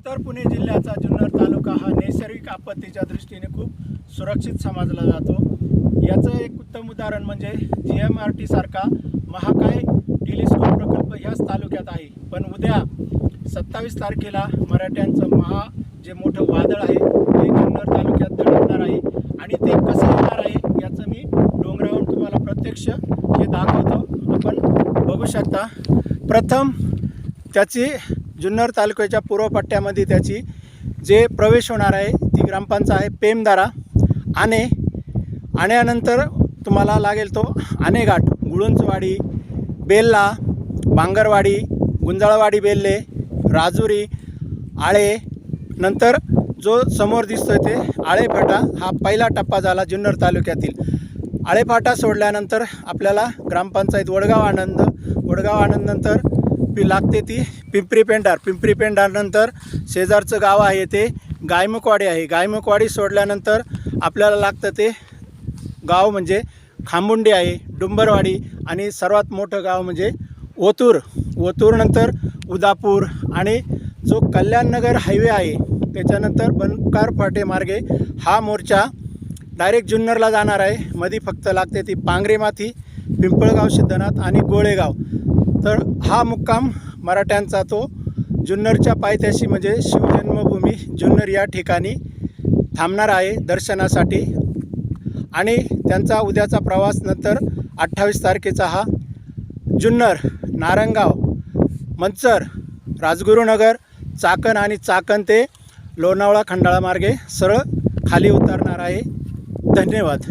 उत्तर पुणे जिल्ह्याचा जुन्नर तालुका हा नैसर्गिक आपत्तीच्या दृष्टीने खूप सुरक्षित समजला जातो. याचं एक उत्तम उदाहरण म्हणजे जी एम आर टी सारखा महाकाय टेलिस्कोप प्रकल्प ह्याच तालुक्यात आहे. पण उद्या सत्तावीस तारखेला मराठ्यांचं महा जे मोठं वादळ आहे ते जुन्नर तालुक्यात धडकणार आहे. आणि ते कसं येणार आहे याचं मी डोंगरावरून तुम्हाला प्रत्यक्ष हे दाखवतो. आपण बघू शकता. प्रथम त्याची जुन्नर तालुक्याच्या पूर्व पट्ट्यामध्ये त्याची जे प्रवेश होणार आहे ती ग्रामपंचायत आहे पेमदारा. आणे आण्यानंतर तुम्हाला लागेल तो आणेघाट गुळुंचवाडी बेल्ला बांगरवाडी गुंजाळवाडी बेल्ले राजुरी आळे. नंतर जो समोर दिसतोय ते आळेफाटा हा पहिला टप्पा झाला जुन्नर तालुक्यातील. आळेफाटा सोडल्यानंतर आपल्याला ग्रामपंचायत वडगाव आनंद वडगाव आनंद नंतर पी लागते ती. पिंपरी पेंढार. पिंपरी पेंढारनंतर शेजारचं गाव आहे ते गायमुखवाडी आहे. गायमुखवाडी सोडल्यानंतर आपल्याला लागतं ते गाव म्हणजे खांबुंडी आहे डुंबरवाडी आणि सर्वात मोठं गाव म्हणजे ओतूर. ओतूरनंतर उदापूर आणि जो कल्याणनगर हायवे आहे त्याच्यानंतर बनकार फाटे मार्गे हा मोर्चा डायरेक्ट जुन्नरला जाणार आहे. मध्ये फक्त लागते ती पांगरेमाथी पिंपळगाव सिद्धनाथ आणि गोळेगाव. तर हा मुक्काम मराठ्यांचा तो. जुन्नरच्या पायथ्याशी म्हणजे शिवजन्मभूमी जुन्नर या ठिकाणी थांबणार आहे दर्शनासाठी. आणि त्यांचा उद्याचा प्रवास नंतर अठ्ठावीस तारखेचा हा जुन्नर नारंगाव मंचर राजगुरुनगर चाकण आणि चाकण ते लोणावळा खंडाळा मार्गे सरळ खाली उतरणार आहे. धन्यवाद.